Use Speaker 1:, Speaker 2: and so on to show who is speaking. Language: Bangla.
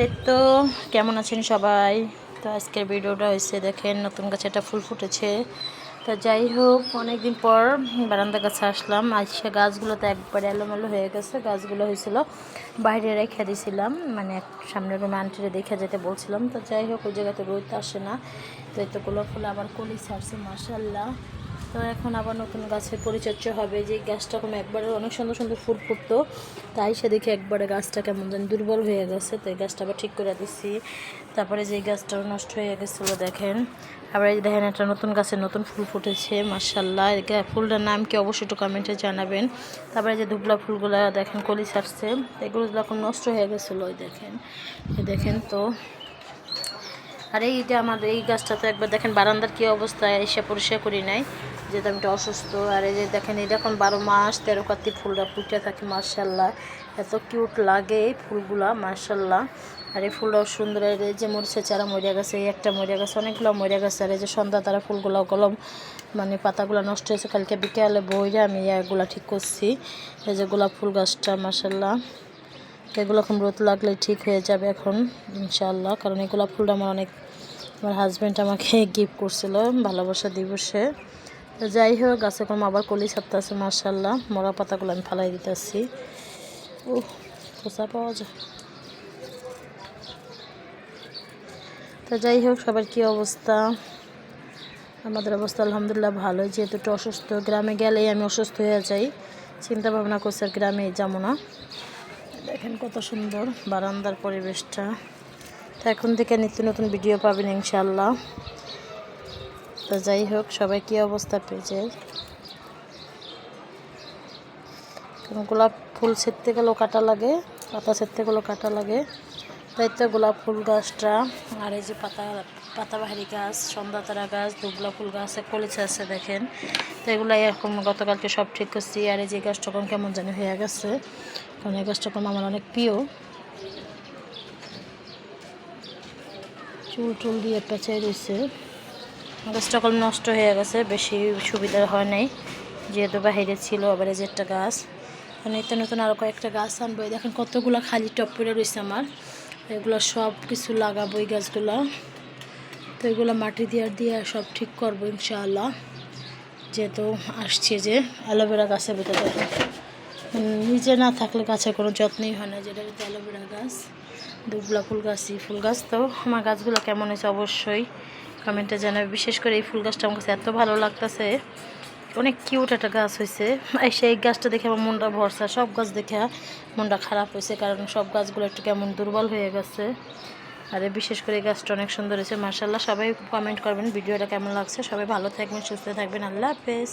Speaker 1: এই তো, কেমন আছেন সবাই? তো আজকের ভিডিওটা হয়েছে, দেখেন নতুন গাছে একটা ফুল ফুটেছে। তো যাই হোক, অনেকদিন পর বারান্দা গাছে আসলাম। আজকে গাছগুলো তো একবারে এলোমেলো হয়ে গেছে। গাছগুলো হয়েছিল, বাইরে রেখে দিয়েছিলাম মানে এক সামনের রুমে আন্টিরে দেখে যেতে বলছিলাম। তো যাই হোক, ওই জায়গাতে রোদ আসে না। তো এই তো গোলাপ ফুল আবার কলি ছাড়ছে মার্শাল্লাহ তো এখন আবার নতুন গাছের পরিচর্যা হবে। যে গাছটা কোনো একবারে অনেক সুন্দর সুন্দর ফুল ফুটতো, তাই সে দেখে একবারে গাছটা কেমন যেন দুর্বল হয়ে গেছে। তো এই গাছটা আবার ঠিক করে দিচ্ছি তারপরে যে গাছটাও নষ্ট হয়ে গেছিল দেখেন। আবার এই দেখেন, একটা নতুন গাছের নতুন ফুল ফুটেছে মার্শাল্লাহ ফুলটার নাম কি অবশ্যই একটু কমেন্টে জানাবেন। তারপরে যে ধুবলা ফুলগুলো দেখেন, কলি ছাড়ছে। এগুলো যখন নষ্ট হয়ে গেছিল, ওই দেখেন। দেখেন তো। আর এইটা আমার, এই গাছটা তো একবার দেখেন বারান্দার কি অবস্থা, এসে পরিষ্কার করি নাই। যেহেতু আমি একটু অসুস্থ, আর এই যে দেখেন, এই দেখুন বারো মাস তেরো কার্তিক ফুলটা ফুটে থাকে মার্শাল্লাহ এত কিউট লাগে এই ফুলগুলা মার্শাল্লাহ আর এই ফুলটাও সুন্দর, আর এই যে মরিচের চারা মরিয়া গেছে, এই একটা মরিয়া গেছে, অনেকগুলো মরিয়া গেছে, আর এই যে সন্ধ্যা তারা ফুলগুলো কলম মানে পাতাগুলো নষ্ট হয়েছে, কালকে বিকেলে বইরে আমি এগুলা ঠিক করছি। এই যে গোলাপ ফুল গাছটা মার্শাল্লাহ এগুলো এখন রোদ লাগলে ঠিক হয়ে যাবে এখন ইনশাল্লাহ কারণ এই গোলাপ ফুলটা আমার অনেক, আমার হাজব্যান্ড আমাকে গিফট করছিল ভালোবাসা দিবসে। তো যাই হোক গাছে কম আবার কলি ছাড়তে আছে মার্শাল্লাহ মরা পাতাগুলো আমি ফালাই দিতেছি। ও খোসা পাওয়া যায়। তো যাই হোক, সবার কী অবস্থা? আমাদের অবস্থা আলহামদুলিল্লাহ ভালোই। যেহেতু একটু অসুস্থ, গ্রামে গেলেই আমি অসুস্থ হয়ে যাই। চিন্তা ভাবনা করছি আর গ্রামে যাব না। দেখেন কত সুন্দর বারান্দার পরিবেশটা। তো এখন থেকে নিত্য নতুন ভিডিও পাবেন ইনশাল্লাহ তো যাই হোক, সবাই কি অবস্থা পেয়েছে কারণ গোলাপ ফুল ছিঁড়তে গেলেও কাটা লাগে, পাতা ছিঁড়তে গেলেও কাটা লাগে। তাই গোলাপ ফুল গাছটা, আর এই যে পাতা, পাতাবাহারি গাছ সন্ধ্যাতারা গাছ, দুবলা ফুল গাছ কলিছে আছে দেখেন। তো এগুলো এখন গতকালকে সব ঠিক করছি, আর এই যে গাছটা এখন কেমন জানি হয়ে গেছে। কারণ এই গাছটা এখন আমার অনেক প্রিয়। চুল টুল দিয়ে পেঁচাই রয়েছে গাছটা কল নষ্ট হয়ে গেছে, বেশি সুবিধা হয় নাই। যেহেতু বাহিরে ছিল, আবার এই যে একটা গাছ। নিত্য নতুন আরও কয়েকটা গাছ আনব। দেখেন কতগুলো খালি টপ পড়ে রয়েছে আমার। এগুলো সব কিছু লাগাবো এই গাছগুলো। তো এগুলো মাটি দিয়ে দিয়ে সব ঠিক করব ইনশাআল্লাহ। যেহেতু আসছে যে অ্যালোভেরা গাছের ভিতরে নিজে না থাকলে গাছের কোনো যত্নই হয় না, যেটা হচ্ছে অ্যালোভেরা গাছ, দুবলা ফুল গাছ এই ফুল গাছ। তো আমার গাছগুলো কেমন হয়েছে অবশ্যই কমেন্টে জানাবে। বিশেষ করে এই ফুল গাছটা আমার কাছে এত ভালো লাগতেছে। অনেক কিউট একটা গাছ হয়েছে এই সেই গাছটা দেখে আমার মনটা ভরসা, সব গাছ দেখে মনটা খারাপ হয়েছে কারণ সব গাছগুলো একটু কেমন দুর্বল হয়ে গেছে। আর বিশেষ করে গাছটা অনেক সুন্দর হয়েছে মার্শাল্লাহ সবাই কমেন্ট করবেন ভিডিওটা কেমন লাগছে। সবাই ভালো থাকবেন, সুস্থ থাকবেন। আল্লাহ হাফেজ।